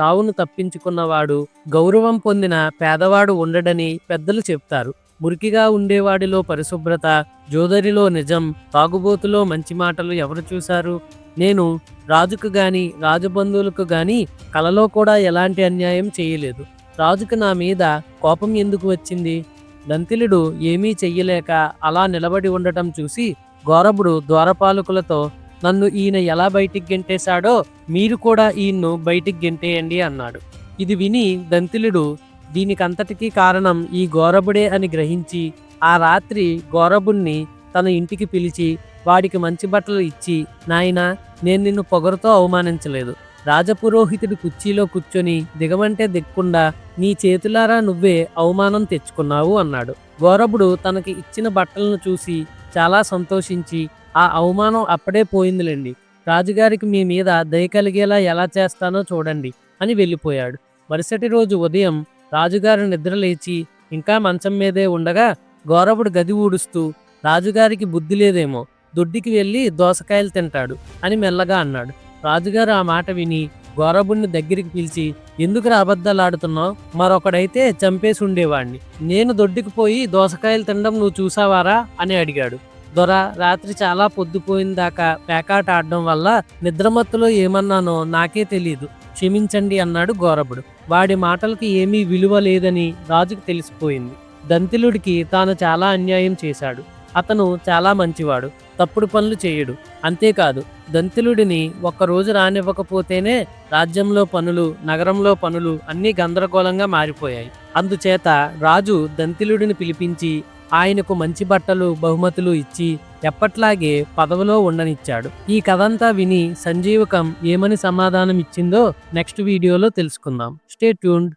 చావును తప్పించుకున్నవాడు గౌరవం పొందిన పేదవాడు ఉండడని పెద్దలు చెప్తారు. మురికిగా ఉండేవాడిలో పరిశుభ్రత జోదరిలో నిజం తాగుబోతులో మంచి మాటలు ఎవరు చూశారు? నేను రాజుకు గాని రాజబంధువులకు గాని కలలో కూడా ఎలాంటి అన్యాయం చేయలేదు. రాజుకు నా మీద కోపం ఎందుకు వచ్చింది? దంతిలుడు ఏమీ చెయ్యలేక అలా నిలబడి ఉండటం చూసి గౌరవుడు ద్వారపాలకులతో నన్ను ఈయన ఎలా బయటికి గెంటేశాడో మీరు కూడా ఈయన్ను బయటికి గెంటేయండి అన్నాడు. ఇది విని దంతిలుడు దీనికంతటికీ కారణం ఈ గౌరవుడే అని గ్రహించి ఆ రాత్రి గౌరవుణ్ణి తన ఇంటికి పిలిచి వాడికి మంచి బట్టలు ఇచ్చి నాయనా నేను నిన్ను పొగరుతో అవమానించలేదు. రాజపురోహితుడి కుర్చీలో కూర్చొని దిగమంటే దిక్కుండా నీ చేతులారా నువ్వే అవమానం తెచ్చుకున్నావు అన్నాడు. గౌరవుడు తనకి ఇచ్చిన బట్టలను చూసి చాలా సంతోషించి ఆ అవమానం అప్పుడే పోయిందిలేండి. రాజుగారికి మీ మీద దయ కలిగేలా ఎలా చేస్తానో చూడండి అని వెళ్ళిపోయాడు. మరుసటి రోజు ఉదయం రాజుగారు నిద్రలేచి ఇంకా మంచం మీదే ఉండగా గౌరవుడు గది ఊడుస్తూ రాజుగారికి బుద్ధి లేదేమో దొడ్డికి వెళ్ళి దోసకాయలు తింటాడు అని మెల్లగా అన్నాడు. రాజుగారు ఆ మాట విని గౌరవుణ్ణి దగ్గరికి పిలిచి ఎందుకు అబద్ధాలాడుతున్నావు మరొకడైతే చంపేసి ఉండేవాణ్ణి. నేను దొడ్డికి పోయి దోసకాయలు తినడం నువ్వు చూసావారా? అని అడిగాడు. దొర రాత్రి చాలా పొద్దుపోయిన దాకా పేకాట ఆడడం వల్ల నిద్రమత్తులో ఏమన్నానో నాకే తెలియదు క్షమించండి అన్నాడు గౌరవుడు. వాడి మాటలకి ఏమీ విలువ లేదని రాజుకు తెలిసిపోయింది. దంతిలుడికి తాను చాలా అన్యాయం చేశాడు. అతను చాలా మంచివాడు. తప్పుడు పనులు చేయడు. అంతేకాదు దంతిలుడిని ఒక్కరోజు రానివ్వకపోతేనే రాజ్యంలో పనులు నగరంలో పనులు అన్నీ గందరగోళంగా మారిపోయాయి. అందుచేత రాజు దంతిలుడిని పిలిపించి ఆయనకు మంచి బట్టలు బహుమతులు ఇచ్చి ఎప్పట్లాగే పదవిలో ఉండనిచ్చాడు. ఈ కథంతా విని సంజీవకం ఏమని సమాధానం ఇచ్చిందో నెక్స్ట్ వీడియోలో తెలుసుకుందాం. Stay tuned.